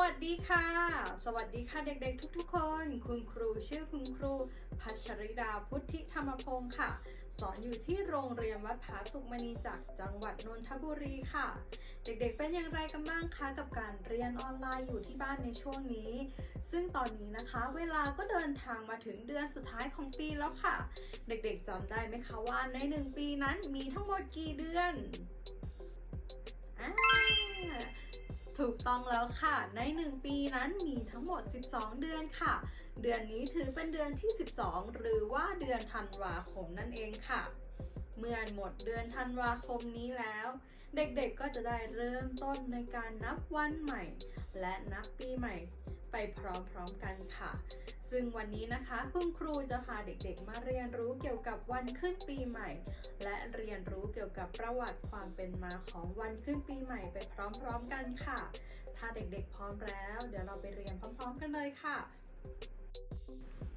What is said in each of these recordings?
วัสดีค่ะ สวัสดีค่ะเด็กๆ ทุกๆ คน คุณครูชื่อคุณครู พัชริดาพุทธิธรรมพงศ์ค่ะ สอนอยู่ที่โรงเรียนวัดผาสุกมณีจากจังหวัดนนทบุรีค่ะ เด็กๆ เป็นอย่างไรกันบ้างคะกับการเรียนออนไลน์อยู่ที่บ้านในช่วงนี้ ซึ่งตอนนี้นะคะ เวลาก็เดินทางมาถึงเดือนสุดท้ายของปีแล้วค่ะ เด็กๆจำได้ไหมคะว่าในหนึ่งปีนั้นมีทั้งหมดกี่เดือนอ่า ถูกต้องแล้วค่ะ ใน 1 ปีนั้นมีทั้งหมด 12 เดือนค่ะ เดือนนี้ถือเป็นเดือนที่ 12 หรือว่าเดือนธันวาคมนั่นเองค่ะ เมื่อหมดเดือนธันวาคมนี้แล้ว เด็กๆก็จะได้เริ่มต้นในการนับวันใหม่ และนับปีใหม่ ไปพร้อมๆกันค่ะ ซึ่งวันนี้นะคะคุณครูจะพาเด็กๆ มาเรียนรู้เกี่ยวกับวันขึ้นปีใหม่ และเรียนรู้เกี่ยวกับประวัติความเป็นมาของวันขึ้นปีใหม่ไปพร้อมๆกันค่ะ ถ้าเด็กๆพร้อมแล้ว เดี๋ยวเราไปเรียนพร้อม ๆ กันเลยค่ะ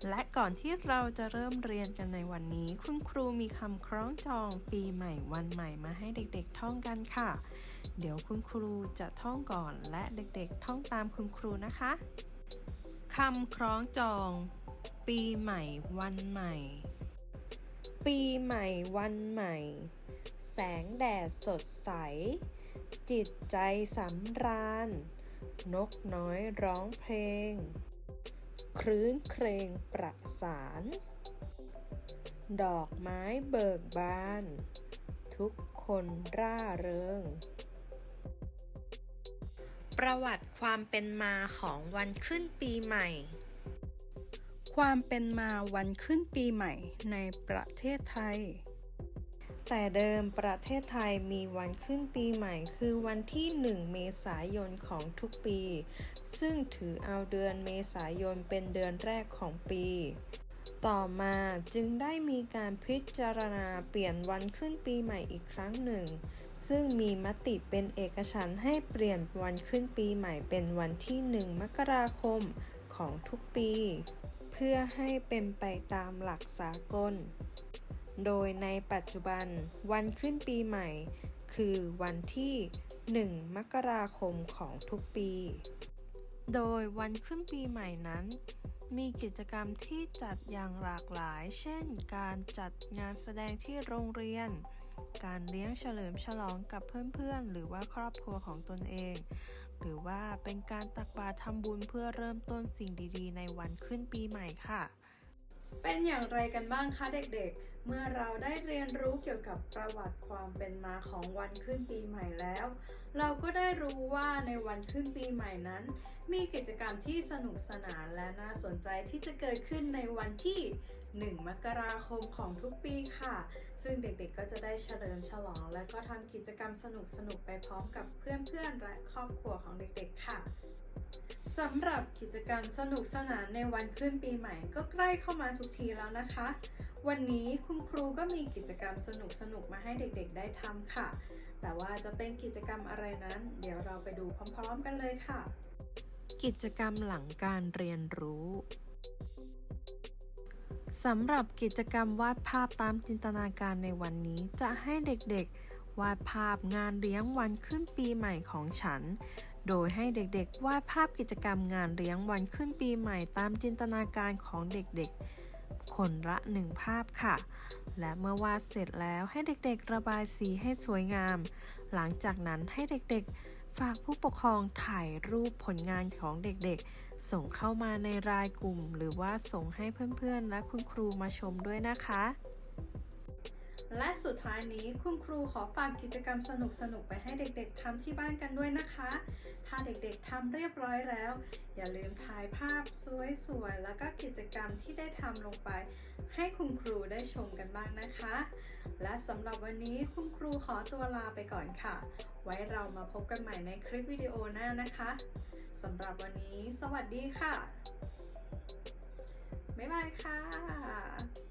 และก่อนที่เราจะเริ่มเรียนกันในวันนี้ คุณครูมีคำคล้องจองปีใหม่วันใหม่มาให้เด็กๆท่องกันค่ะ เดี๋ยวคุณครูจะท่องก่อนและเด็กๆท่องตามคุณครูนะคะคำคล้องจอง ปีใหม่วันใหม่ ปีใหม่วันใหม่ แสงแดดสดใส จิตใจสำราญ นกน้อยร้องเพลง ครื้นเครงประสาน ดอกไม้เบิกบาน ทุกคนร่าเริง ประวัติความเป็นมาของวันขึ้นปีใหม่ ความเป็นมาวันขึ้นปีใหม่ในประเทศไทย แต่เดิมประเทศไทยมีวันขึ้นปีใหม่ คือวันที่ 1 เมษายนของทุกปี ซึ่งถือเอาเดือนเมษายนเป็นเดือนแรกของปี ต่อมาจึงได้มีการพิจารณาเปลี่ยนวันขึ้นปีใหม่อีกครั้งหนึ่ง ซึ่งมีมติเป็นเอกฉันท์ให้เปลี่ยนวันขึ้นปีใหม่เป็นวันที่ 1 มกราคมของทุกปี เพื่อให้เป็นไปตามหลักสากล โดยในปัจจุบันวันขึ้นปีใหม่ คือวันที่ 1 มกราคมของทุกปี โดยวันขึ้นปีใหม่นั้น มีกิจกรรมที่จัดอย่างหลากหลาย เช่น การจัดงานแสดงที่โรงเรียน การเลี้ยงเฉลิมฉลองกับเพื่อนๆ หรือว่าครอบครัวของตนเอง หรือว่าเป็นการตักบาตรทำบุญเพื่อเริ่มต้นสิ่งดีๆ ในวันขึ้นปีใหม่ค่ะเป็นอย่างไรกันบ้างคะเด็กๆ เมื่อเราได้เรียนรู้เกี่ยวกับประวัติความเป็นมาของวันขึ้นปีใหม่แล้ว เราก็ได้รู้ว่าในวันขึ้นปีใหม่นั้น มีกิจกรรมที่สนุกสนานและน่าสนใจที่จะเกิดขึ้นในวันที่ 1 มกราคมของทุกปีค่ะ ซึ่งเด็กๆก็จะได้เฉลิมฉลอง และก็ทำกิจกรรมสนุกๆไปพร้อมกับเพื่อนๆและครอบครัวของเด็กๆค่ะสำหรับกิจกรรมสนุกสนานในวันขึ้นปีใหม่ก็ใกล้เข้ามาทุกทีแล้วนะคะ วันนี้คุณครูก็มีกิจกรรมสนุกๆมาให้เด็กๆ ได้ทำค่ะ แต่ว่าจะเป็นกิจกรรมอะไรนั้น เดี๋ยวเราไปดูพร้อมๆ กันเลยค่ะ กิจกรรมหลังการเรียนรู้สำหรับกิจกรรมวาดภาพตามจินตนาการในวันนี้จะให้เด็กๆ วาดภาพงานเลี้ยงวันขึ้นปีใหม่ของฉัน โดยให้เด็กๆ วาดภาพกิจกรรมงานเลี้ยงวันขึ้นปีใหม่ตามจินตนาการของเด็กๆ คนละหนึ่งภาพค่ะ และเมื่อวาดเสร็จแล้วให้เด็กๆระบายสีให้สวยงาม หลังจากนั้นให้เด็กๆ ฝากผู้ปกครองถ่ายรูปผลงานของเด็กๆ ส่งเข้ามาในรายกลุ่ม หรือว่าส่งให้เพื่อนๆ และคุณครูมาชมด้วยนะคะ และสุดท้ายนี้คุณครูขอฝากกิจกรรมสนุกๆ ไปให้เด็กๆทำที่บ้านกันด้วยนะคะ ถ้าเด็กๆทำเรียบร้อยแล้ว อย่าลืมถ่ายภาพสวยๆ แล้วก็กิจกรรมที่ได้ทำลงไป ให้คุณครูได้ชมกันบ้างนะคะ และสำหรับวันนี้คุณครูขอตัวลาไปก่อนค่ะ ไว้เรามาพบกันใหม่ในคลิปวิดีโอหน้านะคะสำหรับวันนี้ สวัสดีค่ะ บ๊ายบายค่ะ